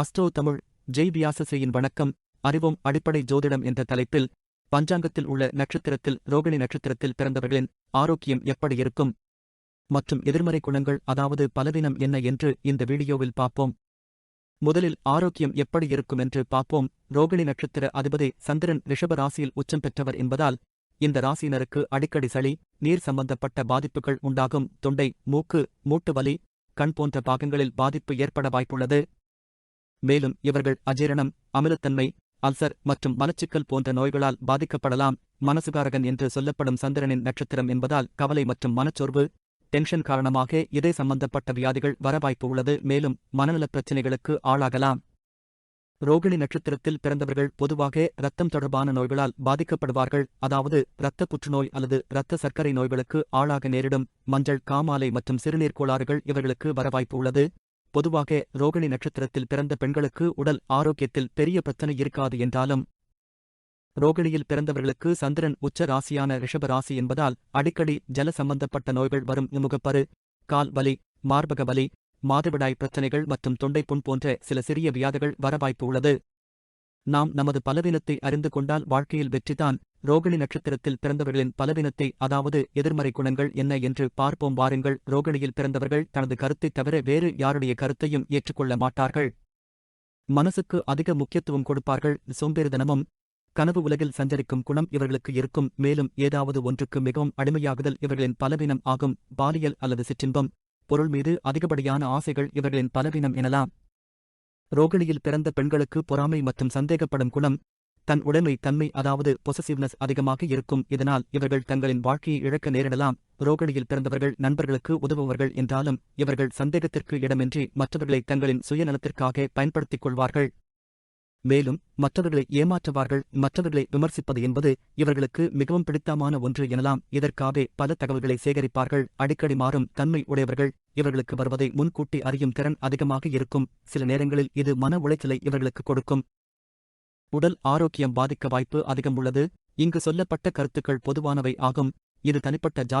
Astro Tamil Jai வியாசசையின் வணக்கம் அறிவோம் அடிப்படை ஜோதிடம் என்ற தலைப்பில் பஞ்சாங்கத்தில் உள்ள நட்சத்திரத்தில் ரோகிணி நட்சத்திரத்தில் பிறந்தவர்களின் ஆரோக்கியம் எப்படி இருக்கும்? மற்றும் எதிர்மறை குணங்கள் அதாவது பலவீனம் என்ன என்று இந்த வீடியோவில் பார்ப்போம். முதலில் ஆரோக்கியம் எப்படி இருக்கும் என்று பார்ப்போம். ரோகிணி நட்சத்திர அதிபதி சந்திரன் ரிஷப ராசியில் உச்சம் பெற்றவர் என்பதால் இந்த ராசியினருக்கு அடிக்கடி சளி நீர் சம்பந்தப்பட்ட பாதிப்புகள் உண்டாகும். தொண்டை மூக்கு மூட்டு வலி கண் போன்ற பாகங்களில் பாதிப்பு ஏற்பட வாய்ப்புள்ளது. மேலும் இவர்கள் அஜீரணம் அமிலத்தன்மை அல்சர் மற்றும் மலச்சிக்கல் போன்ற நோய்களால் பாதிக்கப்படலாம். மனசுகாரகன் என்று சொல்லப்படும் சந்திரனின் நட்சத்திரம் என்பதால் கவலை மற்றும் மனச்சோர்வு டென்ஷன் காரணமாக இதை சம்பந்தப்பட்ட வியாதிகள் வர வாய்ப்பு உள்ளது. மேலும் மனநலப் பிரச்சினைகளுக்கு ஆளாகலாம். ரோகிணி நட்சத்திரத்தில் பிறந்தவர்கள் பொதுவாக இரத்தம் தொடர்பான நோய்களால் பாதிக்கப்படுவார்கள். அதாவது இரத்த புற்றுநோய் அல்லது இரத்த சர்க்கரை நோய்களுக்கு ஆளாக நேரிடும். மஞ்சள் காமாலை மற்றும் சிறுநீர் கோளாறுகள் இவர்களுக்கு வர வாய்ப்பு உள்ளது. பொதுவாக ரோகிணி நட்சத்திரத்தில் பிறந்த பெண்களுக்கு உடல் ஆரோக்கியத்தில் பெரிய பிரச்சனை இருக்காது என்றாலும் ரோகிணியில் பிறந்தவர்களுக்கு சந்திரன் உச்ச ராசியான ரிஷப ராசி என்பதால் அடிக்கடி ஜல சம்பந்தப்பட்ட நோய்கள் வரும். முகப்பரு கால் வலி மார்பக வலி மாதவிடாய் பிரச்சனைகள் மற்றும் தொண்டைப்புண் போன்ற சில சிறிய வியாதிகள் வர வாய்ப்பு உள்ளது. நாம் நமது பலவீனத்தை அறிந்து கொண்டால் வாழ்க்கையில் வெற்றிதான். ரோகிணி நட்சத்திரத்தில் பிறந்தவர்களின் பலவீனத்தை அதாவது எதிர்மறை குணங்கள் என்ன என்று பார்ப்போம். வாருங்கள் ரோகிணியில் பிறந்தவர்கள் தனது கருத்தைத் தவிர வேறு யாருடைய கருத்தையும் ஏற்றுக்கொள்ள மாட்டார்கள். மனசுக்கு அதிக முக்கியத்துவம் கொடுப்பார்கள். சோம்பேறிதனமும் கனவு உலகில் சஞ்சரிக்கும் குணம் இவர்களுக்கு இருக்கும். மேலும் ஏதாவது ஒன்றுக்கு மிகவும் அடிமையாகுதல் இவர்களின் பலவீனம் ஆகும். பாலியல் அல்லது சிற்றின்பம் பொருள் மீது அதிகப்படியான ஆசைகள் இவர்களின் பலவீனம் எனலாம். ரோகிணியில் பிறந்த பெண்களுக்கு பொறாமை மற்றும் சந்தேகப்படும் குணம் தன் உடைமை தன்மை அதாவது பொசசிவ்னஸ் அதிகமாக இருக்கும். இதனால் இவர்கள் தங்களின் வாழ்க்கையை இழக்க நேரிடலாம். ரோகிணியில் பிறந்தவர்கள் நண்பர்களுக்கு உதவுபவர்கள் என்றாலும் இவர்கள் சந்தேகத்திற்கு இடமின்றி மற்றவர்களை தங்களின் சுயநலத்திற்காக பயன்படுத்திக் கொள்வார்கள். மேலும் மற்றவர்களை ஏமாற்றுவார்கள். மற்றவர்களை விமர்சிப்பது என்பது இவர்களுக்கு மிகவும் பிடித்தமான ஒன்று எனலாம். இதற்காக பல தகவல்களை சேகரிப்பார்கள். அடிக்கடி மாறும் தன்மை உடையவர்கள். இவர்களுக்கு வருவதை முன்கூட்டி அறியும் திறன் அதிகமாக இருக்கும். சில நேரங்களில் இது மன உளைச்சலை இவர்களுக்கு கொடுக்கும். உடல் ஆரோக்கியம் பாதிக்க வாய்ப்பு அதிகம் உள்ளது இங்கு சொல்லப்பட்ட கருத்துக்கள் பொதுவானவை ஆகும். இது தனிப்பட்ட ஜாத்